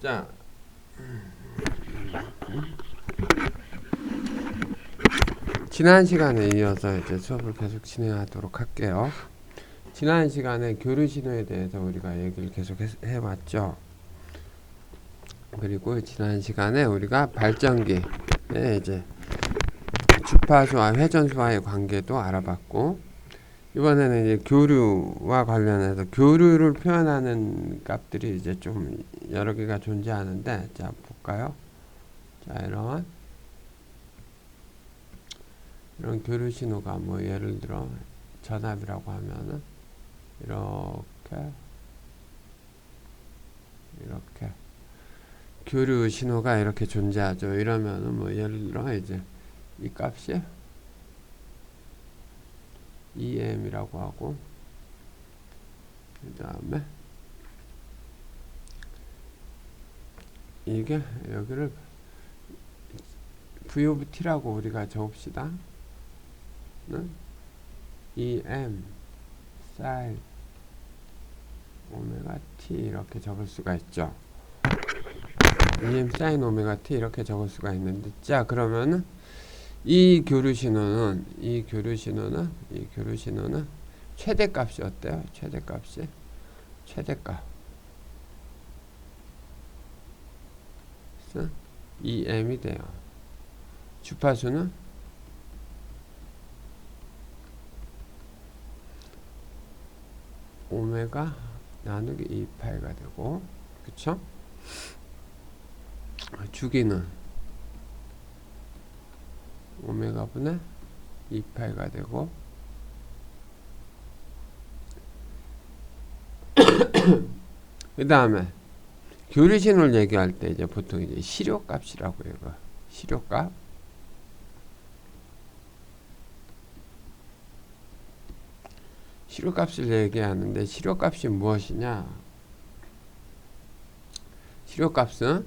자. 지난 시간에 이어서 이제 수업을 계속 진행하도록 할게요. 지난 시간에 교류 신호에 대해서 우리가 얘기를 계속 해, 해왔죠. 그리고 지난 시간에 우리가 발전기에 이제 주파수와 회전수와의 관계도 알아봤고 이번에는 이제 교류와 관련해서 교류를 표현하는 값들이 이제 좀 여러 개가 존재하는데 자 볼까요? 자 이런 이런 교류 신호가 뭐 예를 들어 전압이라고 하면은 이렇게 이렇게 교류 신호가 이렇게 존재하죠. 이러면은 뭐 예를 들어 이제 이 값이 EM이라고 하고 그 다음에 이게 여기를 V of T라고 우리가 적읍시다. 는 EM sin 오메가 T 이렇게 적을 수가 있죠. EM sin 오메가 T 이렇게 적을 수가 있는데 자 그러면은 이 교류 신호는 이 교류 신호는 이 교류 신호는 최대값이 어때요? 최대값이 최대값 그래서 EM이 돼요. 주파수는 오메가 나누기 2파이가 되고 그쵸? 주기는 오메가 분의 2파이가 되고 그 다음에 교류신호를 얘기할 때 이제 보통 이제 시료값이라고 해요. 시료값. 시료값을 얘기하는데 시료값이 무엇이냐? 시료값은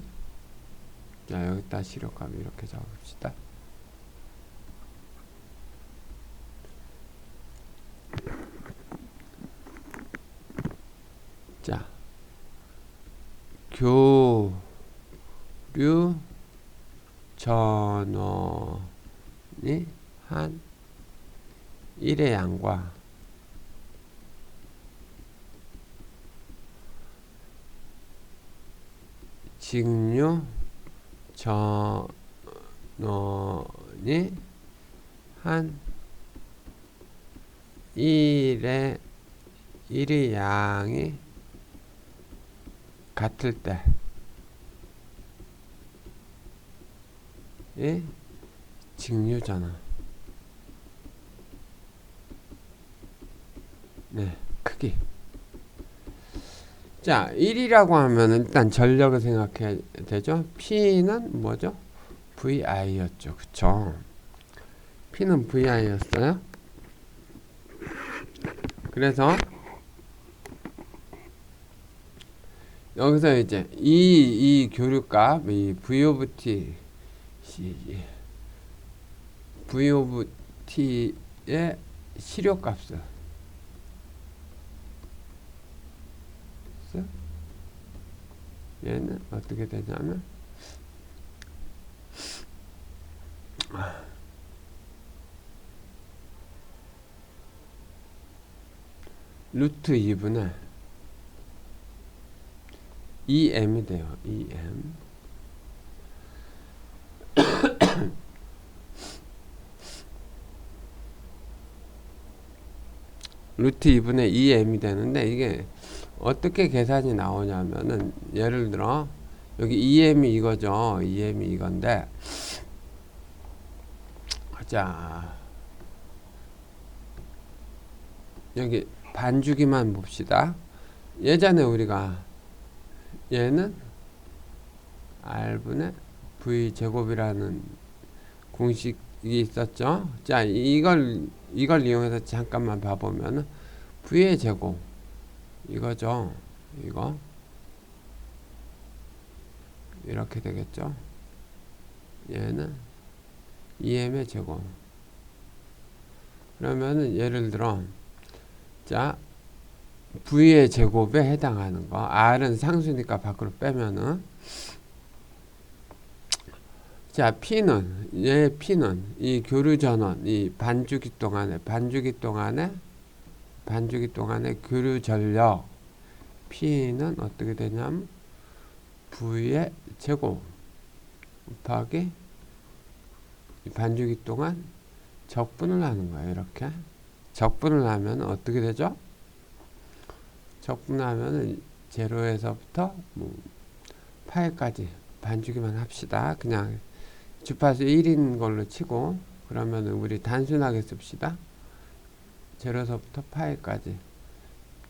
자 여기다 시료값 이렇게 적읍시다. 자, 교류 전원이 한 1의 양과 직류 전원이 한 1의 1의 양이 같을 때, 예? 직류잖아. 네, 크기. 자, 1이라고 하면 일단 전력을 생각해야 되죠. P는 뭐죠? VI였죠. 그쵸? P는 VI였어요. 그래서 여기서 이제 이, 이 교류값, 이 V of T, V of T의 시료값을 얘는 어떻게 되냐면 루트 2분의 2m이 돼요. 2m. 루트 2분의 2m이 되는데 이게 어떻게 계산이 나오냐면은 예를 들어 여기 2m이 이거죠. 2m이 이건데 자 여기 반주기만 봅시다. 예전에 우리가 얘는 r분의 v 제곱이라는 공식이 있었죠. 자, 이걸 이걸 이용해서 잠깐만 봐 보면 v의 제곱 이거죠. 이거 이렇게 되겠죠. 얘는 2m의 제곱. 그러면은 예를 들어 자 V의 제곱에 해당하는 거. R은 상수니까 밖으로 빼면은 자, P는 얘 P는 이 교류 전원 이 반주기 동안에 반주기 동안에 반주기 동안에 교류 전력 P는 어떻게 되냐면 V의 제곱 곱하기 이 반주기 동안 적분을 하는 거예요. 이렇게 적분을 하면 어떻게 되죠? 적분하면 제로에서부터 뭐 파이까지 반주기만 합시다. 그냥 주파수 1인 걸로 치고 그러면 우리 단순하게 씁시다. 제로에서부터 파이까지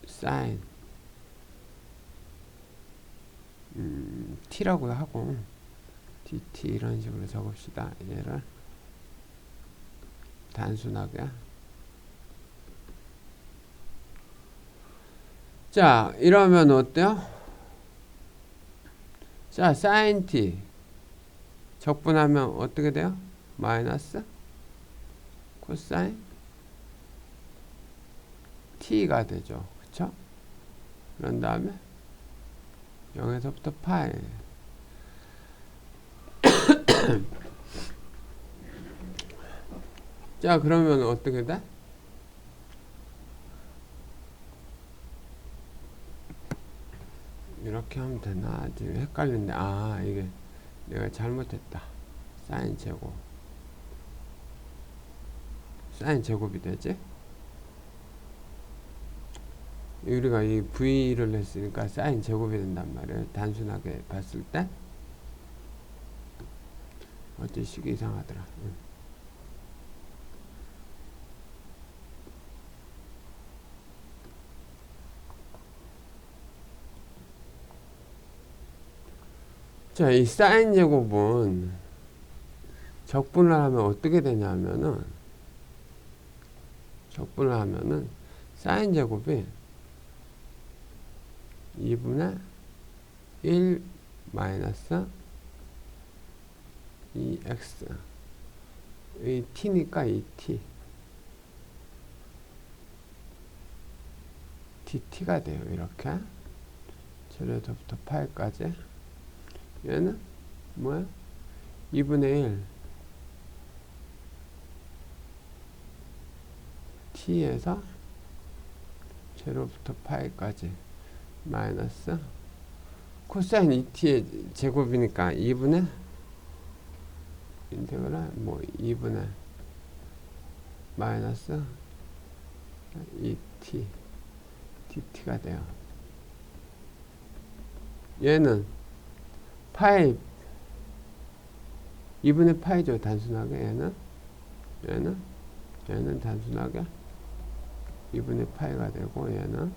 사인 음, t라고 하고 dt 이런 식으로 적읍시다. 얘를 단순하게 자 이러면 어때요? 자 사인 t 적분하면 어떻게 돼요? 마이너스 코사인 t가 되죠 그쵸? 그런 다음에 0에서부터 파이 자 그러면 어떻게 돼? 이렇게 하면 되나? 지금 헷갈린데 아 이게 내가 잘못했다 사인 제곱 사인 제곱이 되지? 우리가 이 V를 했으니까 사인 제곱이 된단 말이에요 단순하게 봤을 때 어째 식이 이상하더라 응. 자, 이 사인 제곱은 적분을 하면 어떻게 되냐면은 적분을 하면은 사인 제곱이 2분의 1 마이너스 2x 이 t니까 이 t. Dt가 돼요 이렇게. 제로부터 파이까지 얘는 뭐야? 2분의 1 t에서 제로부터 파이까지 마이너스 코사인 2t의 제곱이니까 2분의 인테그랄 뭐 2분의 마이너스 2t dt가 돼요. 얘는 파이 2분의 파이죠 단순하게. 얘는? 얘는? 얘는 단순하게 2분의 파이가 되고 얘는?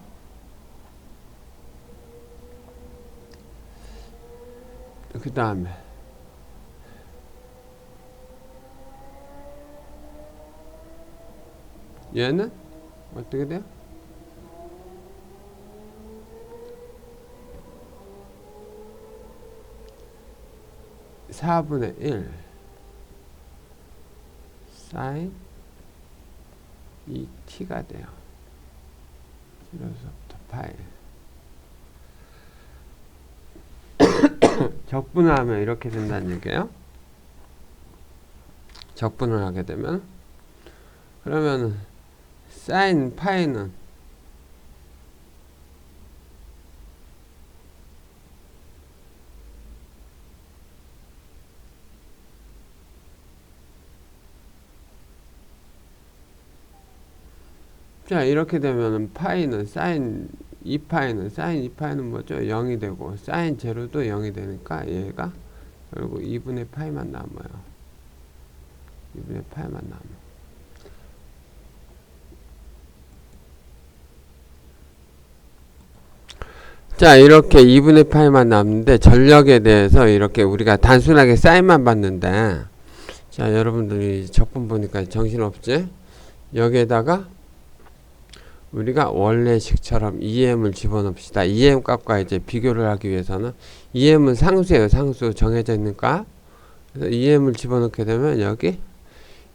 그 다음에. 얘는? 어떻게 돼요? 사분의 일 사인 2t가 돼요. 1에서부터 파이 적분을 하면 이렇게 된다는 얘기예요. 적분을 하게 되면 그러면 사인 파이는 자 이렇게 되면은 파이는 사인 2파이는 사인 2파이는 뭐죠? 0이 되고 사인 제로도 0이 되니까 얘가 결국 2분의 파이만 남아요. 2분의 파이만 남아. 자 이렇게 2분의 파이만 남는데 전력에 대해서 이렇게 우리가 단순하게 사인만 봤는데 자 여러분들이 적분 보니까 정신없지? 여기에다가 우리가 원래식처럼 EM을 집어넣읍시다. EM 값과 이제 비교를 하기 위해서는 EM은 상수예요. 상수 정해져 있는 값. 그래서 EM을 집어넣게 되면 여기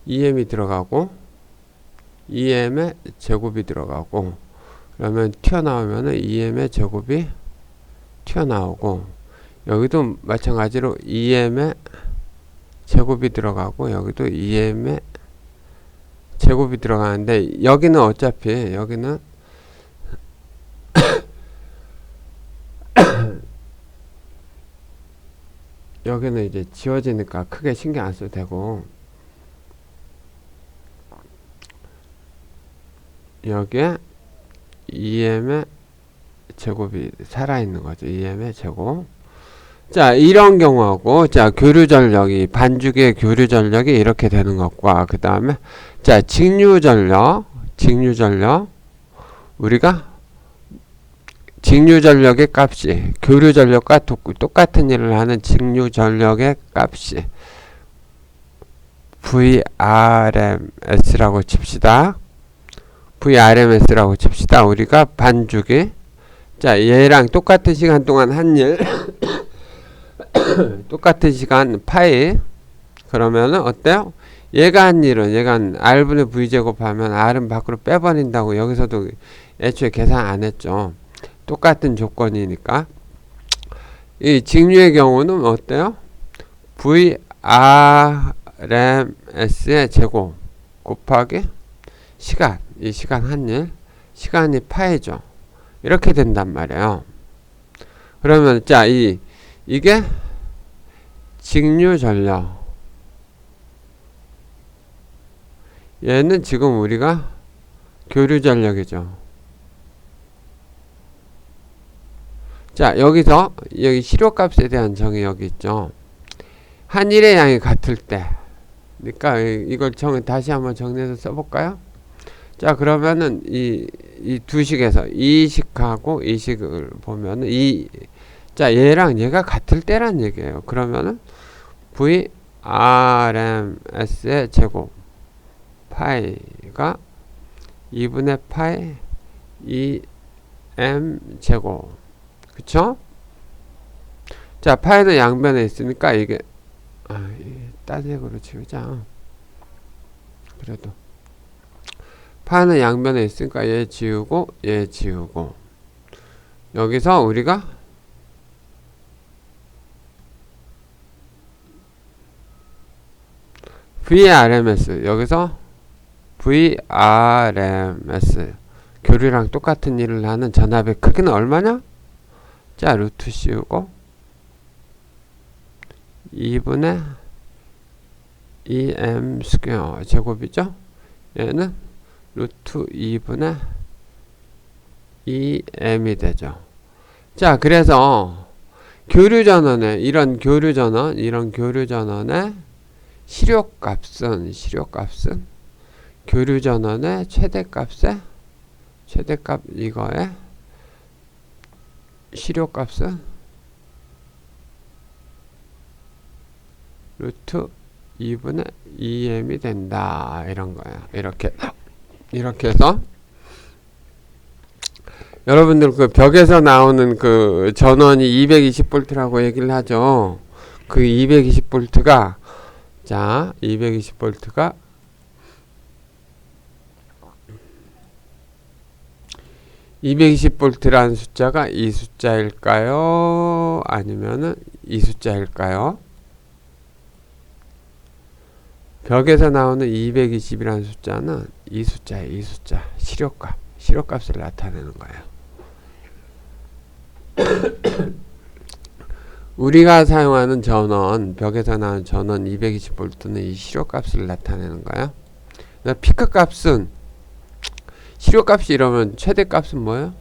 EM이 들어가고 EM의 제곱이 들어가고 그러면 튀어나오면은 EM의 제곱이 튀어나오고 여기도 마찬가지로 EM의 제곱이 들어가고 여기도 EM의 제곱이 들어가는데 여기는 어차피 여기는 여기는 이제 지워지니까 크게 신경 안 써도 되고 여기에 EM의 제곱이 살아있는 거죠. EM의 제곱. 자, 이런 경우하고, 자, 교류 전력이, 반죽의 교류 전력이 이렇게 되는 것과, 그 다음에, 자, 직류 전력, 직류 전력, 우리가 직류 전력의 값이, 교류 전력과 똑- 똑같은 일을 하는 직류 전력의 값이, VRMS라고 칩시다. VRMS라고 칩시다. 우리가 반죽이 자 얘랑 똑같은 시간 동안 한 일 똑같은 시간 파이 그러면은 어때요? 얘가 한 일은 얘가 한 R분의 V 제곱하면 R은 밖으로 빼버린다고 여기서도 애초에 계산 안 했죠. 똑같은 조건이니까 이 직류의 경우는 어때요? VRMS의 제곱 곱하기 시간 이 시간 한 일, 시간이 파이죠. 이렇게 된단 말이에요. 그러면 자, 이 이게 직류 전력. 얘는 지금 우리가 교류 전력이죠. 자, 여기서 여기 실효값에 대한 정의 여기 있죠. 한일의 양이 같을 때. 그러니까 이- 이걸 정 다시 한번 정리해서 써볼까요? 자 그러면은 이 이 두 식에서 이 식하고 이 식을 보면은 이 자 얘랑 얘가 같을 때란 얘기예요. 그러면은 v r m s의 제곱 파이가 2분의 파이 2m 제곱 그쵸? 자 파이는 양변에 있으니까 이게 아, 이게 딴 색으로 지우자 그래도 파는 양변에 있으니까 얘 지우고 얘 지우고 여기서 우리가 VRMS 여기서 VRMS 교류랑 똑같은 일을 하는 전압의 크기는 얼마냐? 자 루트 씌우고 2분의 2m 스퀘어 제곱이죠? 얘는 루트 2분의 2m이 되죠. 자, 그래서 교류 전원의 이런 교류 전원, 이런 교류 전원의 실효값은 실효값은? 교류 전원의 최대값의 최대값 이거의 실효값은? 루트 2분의 2m이 된다. 이런 거야. 이렇게. 이렇게 해서 여러분들 그 벽에서 나오는 그 전원이 220볼트라고 얘기를 하죠. 그 220볼트가 자, 220볼트가 (220볼트라는) 숫자가 이 숫자일까요? 아니면은 이 숫자일까요? 벽에서 나오는 220이라는 숫자는 이 숫자에 이 숫자 실효값 실효값을 나타내는 거예요. 우리가 사용하는 전원 벽에서 나오는 전원 220V는 이 실효값을 나타내는 거예요. 피크 값은 실효값이 이러면 최대 값은 뭐예요?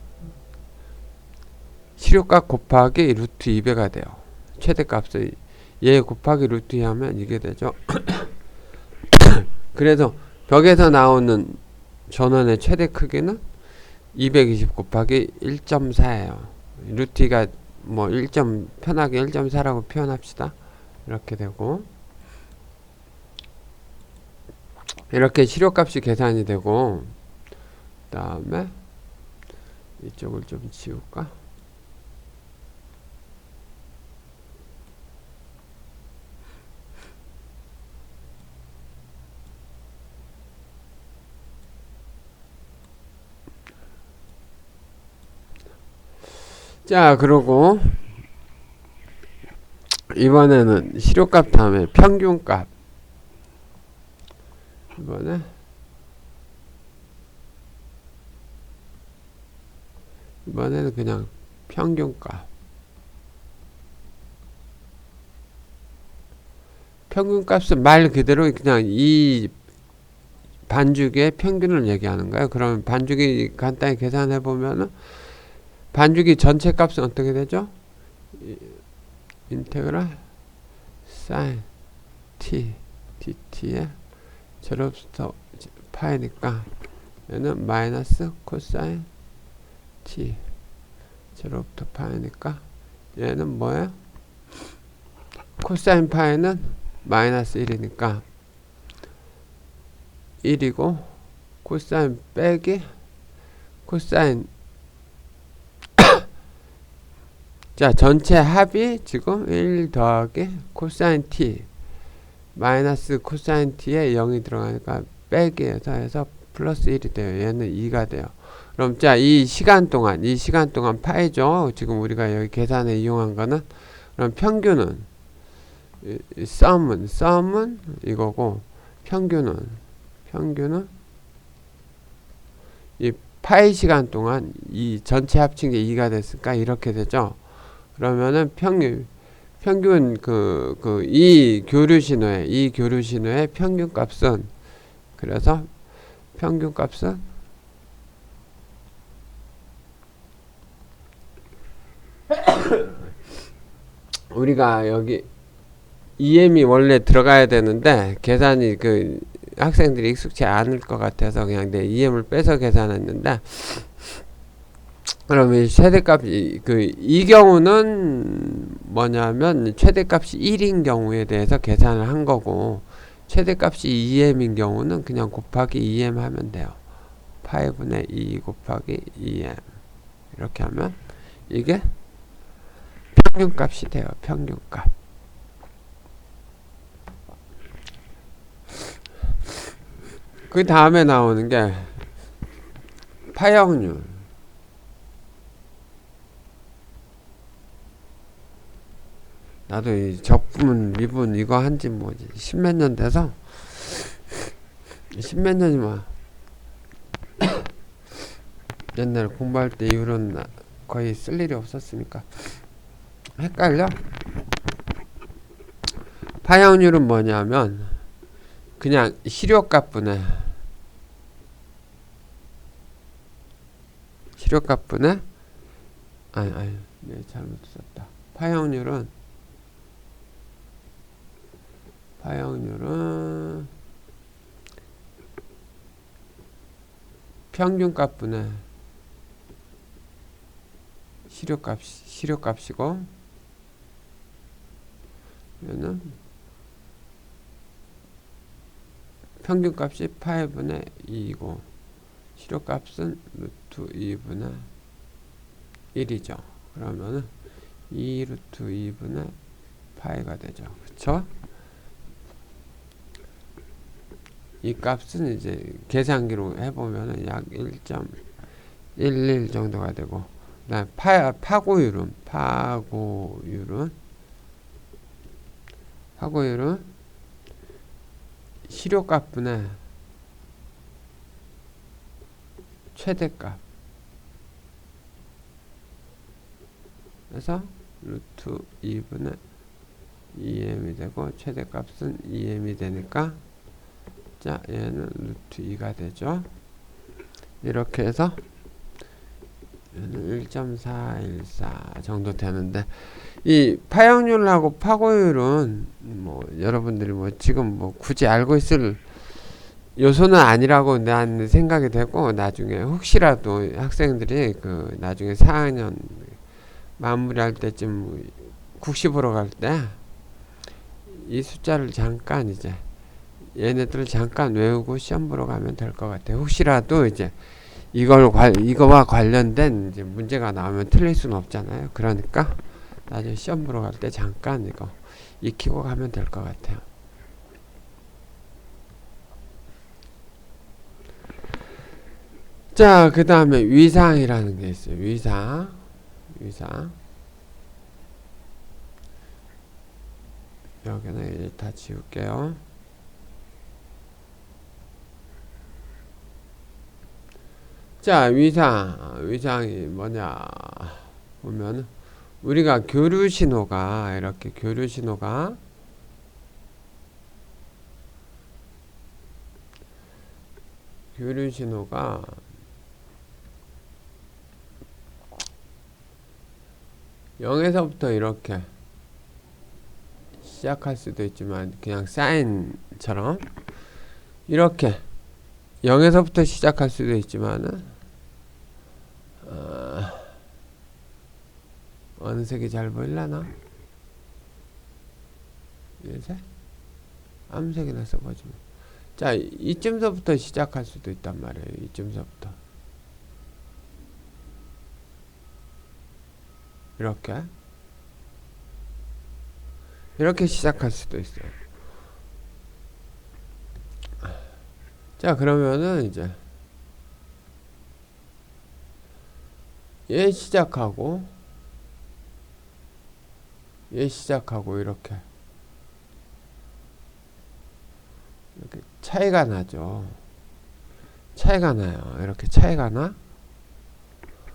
실효값 곱하기 루트 2배가 돼요. 최대 값을 얘 곱하기 루트 2 하면 이게 되죠. 그래서 벽에서 나오는 전원의 최대 크기는 220 곱하기 1.4예요. 루트가 뭐 1. 편하게 1.4라고 표현합시다. 이렇게 되고 이렇게 실효값이 계산이 되고 그 다음에 이쪽을 좀 지울까? 자, 그러고 이번에는 실효값 다음에 평균값. 이번에 이번에는 그냥 평균값. 평균값은 말 그대로 그냥 이 반죽의 평균을 얘기하는 거예요. 그러면 반죽이 간단히 계산해 보면은 반죽이 전체 값은 어떻게 되죠? 이- 인테그랄 사인 t dt의 제로부터 파이니까 얘는 마이너스 코사인 t 제로부터 파이니까 얘는 뭐예요? 코사인 파이는 마이너스 1이니까 1이고 코사인 빼기 코사인 자 전체 합이 지금 1 더하기 코사인 t 마이너스 코사인 t에 0이 들어가니까 빼기해서 해서 플러스 1이 돼요. 얘는 2가 돼요. 그럼 자 이 시간 동안 이 시간 동안 파이죠? 지금 우리가 여기 계산에 이용한 거는? 그럼 평균은 이, 이 썸은 썸은 이거고 평균은 평균은 이 파이 시간 동안 이 전체 합친 게 2가 됐으니까 이렇게 되죠. 그러면은 평균 평균 그 그 이 교류 신호의 이 교류 신호의 평균 값은 그래서 평균 값은 우리가 여기 EM이 원래 들어가야 되는데 계산이 그 학생들이 익숙치 않을 것 같아서 그냥 내 EM을 빼서 계산했는데 그러면 최대값이 그 이 경우는 뭐냐면 최대값이 1인 경우에 대해서 계산을 한 거고 최대값이 2m인 경우는 그냥 곱하기 2m 하면 돼요. 8분의 2 곱하기 2m 이렇게 하면 이게 평균값이 돼요. 평균값. 그 다음에 나오는 게 파형률. 나도 이 적분, 미분 이거 한 지 뭐 십몇 년 돼서 십몇 년이면 옛날 공부할 때 이후로는 나- 거의 쓸 일이 없었으니까 헷갈려. 파형률은 뭐냐면 그냥 실효값분의 실효값분의 아니 아니 네, 잘못 썼다. 파형률은 파형률은 평균값분의 실효값 실효값이고 얘는 평균값이 8분의 2이고 실효값은 루트 2분의 1이죠. 그러면은 2 루트 2분의 파이가 되죠. 그쵸? 이 값은 이제 계산기로 해보면은 약1.11 정도가 되고 그다음 파, 파고율은 파고율은 파고율은 실효값분의 최대값. 그래서 루트 2분의 2m이 되고 최대값은 2m이 되니까 자 얘는 루트 2가 되죠? 이렇게 해서 얘는 1.414 정도 되는데 이 파형률하고 파고율은 뭐 여러분들이 뭐 지금 뭐 굳이 알고 있을 요소는 아니라고 난 생각이 되고 나중에 혹시라도 학생들이 그 나중에 4학년 마무리할 때쯤 국시 보러 갈 때 이 숫자를 잠깐 이제 얘네들을 잠깐 외우고 시험 보러 가면 될 것 같아요. 혹시라도 이제 이걸 관 이거와 관련된 이제 문제가 나오면 틀릴 수는 없잖아요. 그러니까 나중에 시험 보러 갈 때 잠깐 이거 익히고 가면 될 것 같아요. 자, 그 다음에 위상이라는 게 있어요. 위상. 위상 여기는 이제 다 지울게요. 자, 위상. 위상이 뭐냐. 보면, 우리가 교류 신호가, 이렇게 교류 신호가, 교류 신호가, 영에서부터 이렇게 시작할 수도 있지만, 그냥 사인처럼, 이렇게 0에서부터 시작할 수도 있지만은 어, 어느 색이 잘 보일라나? 얘색? 암색이나 써보지 뭐. 자, 이쯤서부터 시작할 수도 있단 말이에요. 이쯤서부터. 이렇게. 이렇게 시작할 수도 있어요. 자 그러면은 이제 얘 시작하고 얘 시작하고 이렇게 이렇게 차이가 나죠. 차이가 나요. 이렇게 차이가 나?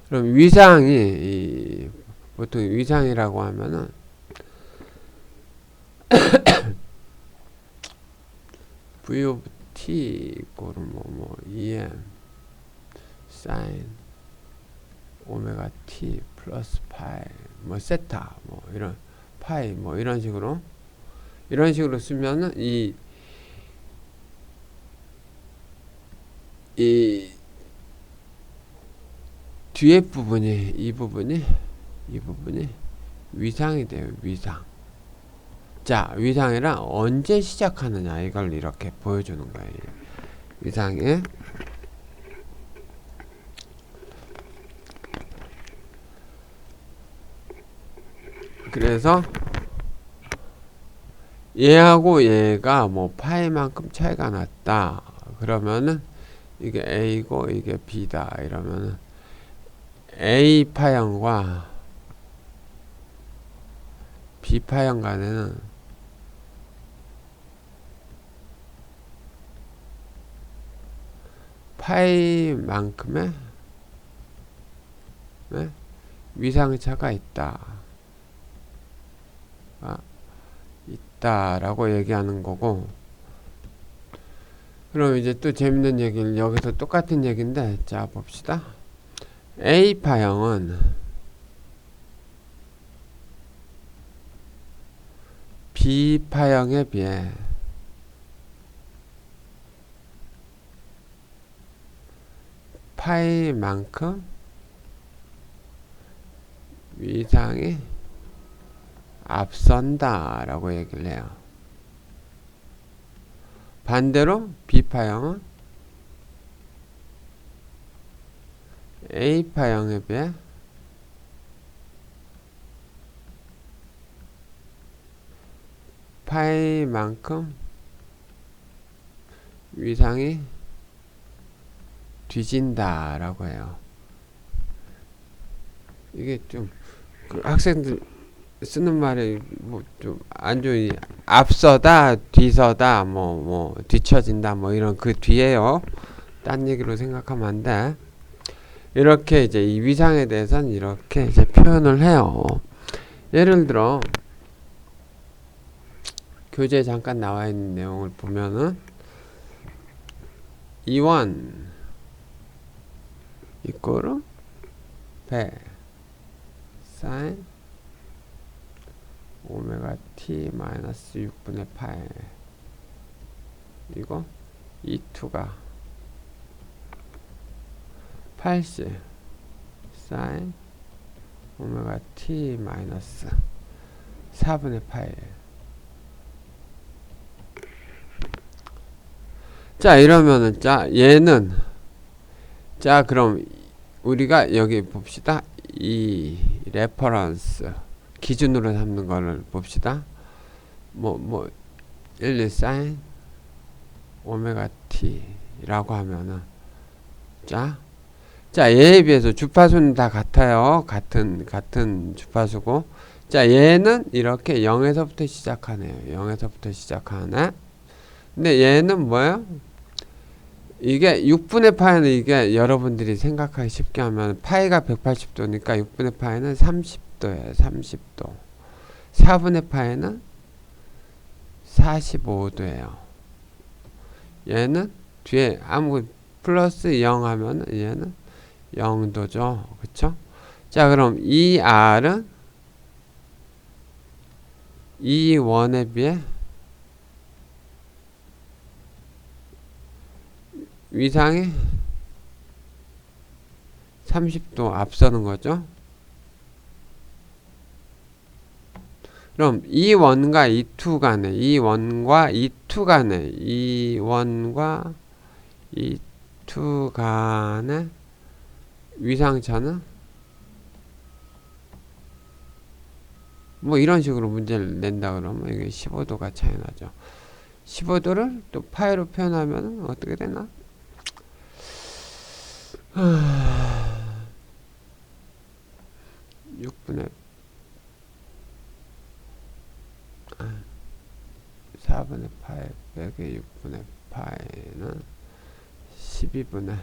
그럼 위상이 이 보통 위상이라고 하면은 V of t 이꼬르 뭐뭐 em 사인 오메가 t 플러스 파이 뭐 세타 뭐 이런 파이 뭐 이런 식으로. 이런 식으로 쓰면은 이 이 뒤에 부분이 이 부분이 이 부분이 위상이 돼요 위상 자, 위상이랑 언제 시작하느냐 이걸 이렇게 보여주는 거예요. 위상에 그래서 얘하고 얘가 뭐 파이만큼 차이가 났다. 그러면은 이게 A고 이게 B다. 이러면은 A 파형과 B 파형 간에는 파이만큼의 네? 위상차가 있다. 아, 있다라고 얘기하는 거고. 그럼 이제 또 재밌는 얘기를 여기서 똑같은 얘기인데 자 봅시다. A 파형은 B 파형에 비해 파이만큼 위상이 앞선다 라고 얘기를 해요. 반대로 B파형은 A파형에 비해 파이만큼 위상이 뒤진다 라고 해요. 이게 좀 그 학생들 쓰는 말이 뭐좀 안 좋이 앞서다 뒤서다 뭐뭐 뭐 뒤처진다 뭐 이런 그 뒤에요. 딴 얘기로 생각하면 안 돼. 이렇게 이제 이 위상에 대해서는 이렇게 이제 표현을 해요. 예를 들어 교재에 잠깐 나와 있는 내용을 보면은 이원 이거를 100 사인 오메가 t 마이너스 6분의 8 이거 2투가 80 사인 오메가 t 마이너스 4분의 8 자, 이러면은, 자, 얘는, 자, 그럼 우리가 여기 봅시다. 이 레퍼런스 기준으로 삼는 거를 봅시다. 뭐, 뭐, 1, 2 사인 오메가 t라고 하면은 자, 자, 얘에 비해서 주파수는 다 같아요. 같은 같은 주파수고. 자, 얘는 이렇게 0에서부터 시작하네요. 0에서부터 시작하네. 근데 얘는 뭐예요? 이게 6분의 파이는 이게 여러분들이 생각하기 쉽게 하면 파이가 180도니까 6분의 파이는 30도예요. 30도. 4분의 파이는 45도예요. 얘는 뒤에 아무 플러스 0 하면 얘는 0도죠. 그쵸? 자, 그럼 이 R은 이 원에 비해 위상이 30도 앞서는 거죠. 그럼 이 원과 이투 간에 이 원과 이투 간에 이 원과 이투 간에 위상차는 뭐 이런 식으로 문제를 낸다 그러면 이게 15도가 차이 나죠. 15도를 또 파이로 표현하면 어떻게 되나? 6분의 4분의 파이 빼기 6분의 파이는 12분의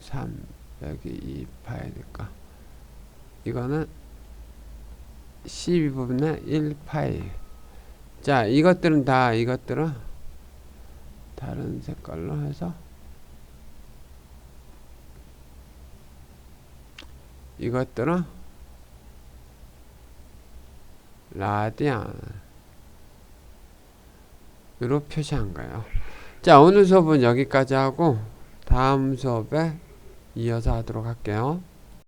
3 빼기 2 파이니까 이거는 12분의 1 파이. 자 이것들은 다 이것들은 다른 색깔로 해서 이것들은 라디안 으로 표시한 거예요. 자, 오늘 수업은 여기까지 하고 다음 수업에 이어서 하도록 할게요.